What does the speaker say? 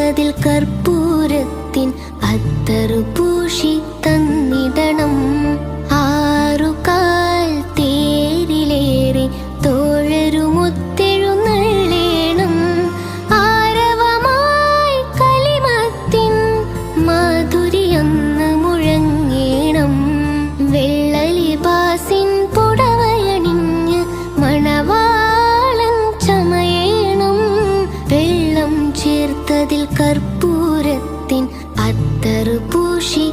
பூத்ததில் கற்பூரத்தின் அத்தரு Fuzi சேர்த்ததில் கற்பூரத்தின் அத்தரு Fuzi